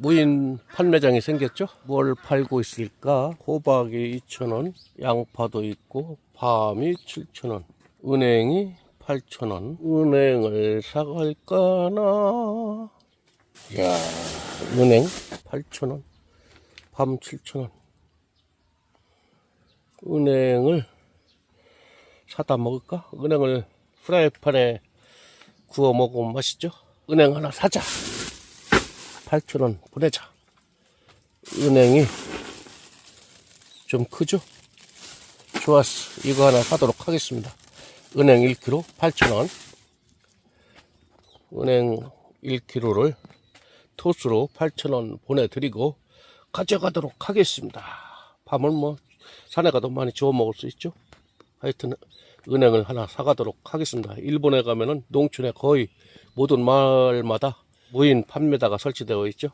무인 판매장이 생겼죠? 뭘 팔고 있을까? 호박이 2,000원, 양파도 있고, 밤이 7,000원, 은행이 8,000원. 은행을 사갈까나? 이야, 은행 8,000원, 밤 7,000원. 은행을 사다 먹을까? 은행을 프라이팬에 구워 먹으면 맛있죠? 은행 하나 사자. 8,000원 보내자. 은행이 좀 크죠? 좋았어. 이거 하나 사도록 하겠습니다. 은행 1kg 8,000원. 은행 1kg를 토스로 8,000원 보내드리고 가져가도록 하겠습니다. 밤을 뭐 산에 가도 많이 주워 먹을 수 있죠? 하여튼 은행을 하나 사가도록 하겠습니다. 일본에 가면은 농촌에 거의 모든 마을마다 무인 판매다가 설치되어 있죠.